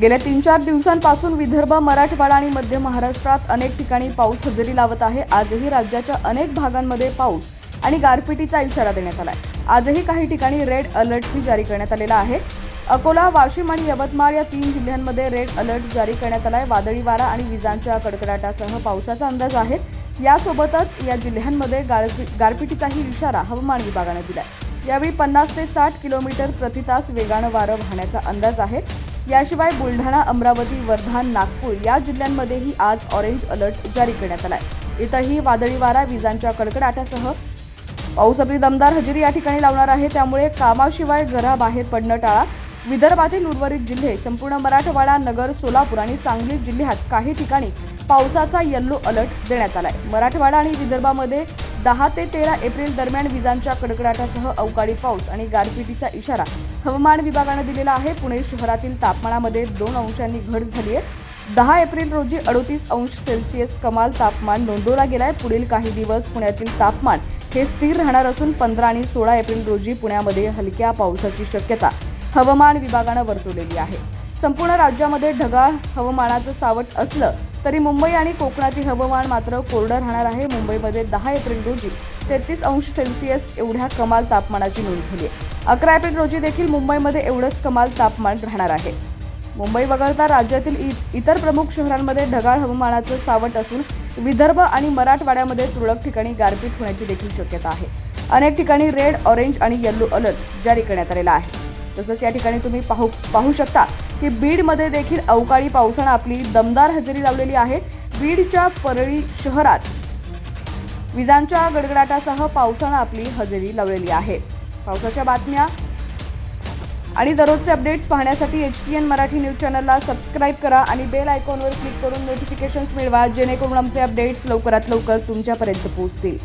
गेल्या तीन चार दिवसांपासून विदर्भ मराठवाडा आणि मध्य महाराष्ट्रात अनेक ठिकाणी पाऊस हजेरी लावत आहे. आजही राज्याच्या अनेक भागांमध्ये पाऊस आणि गारपिटीचा इशारा देण्यात आला आहे आजही काही ठिकाणी रेड अलर्टही जारी करण्यात आलेला आहे. अकोला वाशिम आणि यवतमाळ या तीन जिल्ह्यांमध्ये रेड अलर्ट जारी करण्यात आलाय. वादळी वारा आणि विजांच्या कडकडाटासह पावसाचा अंदाज आहे. यासोबतच या जिल्ह्यांमध्ये गारपी गारपिटीचाही इशारा हवामान विभागानं दिला आहे यावेळी पन्नास ते साठ किलोमीटर प्रति तास वेगानं वारं वाहण्याचा अंदाज आहे. याशिवाय बुलढाणा अमरावती वर्धा नागपूर या जिल्ह्यांमध्येही आज ऑरेंज अलर्ट जारी करण्यात आलाय. इथंही वादळी वारा विजांच्या कडकडाटासह पाऊस आपली दमदार हजेरी या ठिकाणी लावणार आहे. त्यामुळे कामाशिवाय घराबाहेर पडणं टाळा. विदर्भातील उर्वरित जिल्हे संपूर्ण मराठवाडा नगर सोलापूर आणि सांगली जिल्ह्यात काही ठिकाणी पावसाचा येल्लो अलर्ट देण्यात आलाय. मराठवाडा आणि विदर्भामध्ये दहा ते तेरा एप्रिल दरम्यान विजांच्या कडकडाटासह अवकाळी पाऊस आणि गारपिटीचा इशारा हवामान विभागानं दिलेला आहे. पुणे शहरातील तापमानामध्ये दोन अंशांनी घट झाली आहे. दहा एप्रिल रोजी अडोतीस अंश सेल्सिअस कमाल तापमान नोंदवला गेलाय. पुढील काही दिवस पुण्यातील तापमान हे स्थिर राहणार असून पंधरा आणि सोळा एप्रिल रोजी पुण्यामध्ये हलक्या पावसाची शक्यता हवामान विभागानं वर्तवलेली आहे. संपूर्ण राज्यामध्ये ढगाळ हवामानाचं सावट असलं तरी मुंबई आणि कोकणातील हवामान मात्र कोरडं राहणार आहे. मुंबईमध्ये दहा एप्रिल रोजी तेहतीस अंश सेल्सिअस एवढ्या कमाल तापमानाची नोंद झाली आहे. अकरा एप्रिल रोजी देखील मुंबईमध्ये एवढंच कमाल तापमान राहणार आहे. मुंबई वगळता राज्यातील इ- इतर प्रमुख शहरांमध्ये ढगाळ हवामानाचं सावट असून विदर्भ आणि मराठवाड्यामध्ये तुरळक ठिकाणी गारपीट होण्याची देखील शक्यता आहे. अनेक ठिकाणी रेड ऑरेंज आणि येल्लो अलर्ट जारी करण्यात आलेला आहे. तसंच या ठिकाणी तुम्ही पाहू पाहू शकता की बीडमध्ये देखील अवकाळी पावसानं आपली दमदार हजेरी लावलेली आहे. बीडच्या परळी शहरात विजांच्या गडगडाटासह पावसानं आपली हजेरी लावलेली आहे. पावसाच्या बातम्या आणि दररोजचे अपडेट्स पाहण्यासाठी H P N Marathi news चॅनलला सबस्क्राईब करा आणि बेल आयकॉनवर क्लिक करून नोटिफिकेशन्स मिळवा जेणेकरून आमचे अपडेट्स लवकरात लवकर तुमच्यापर्यंत पोहोचतील.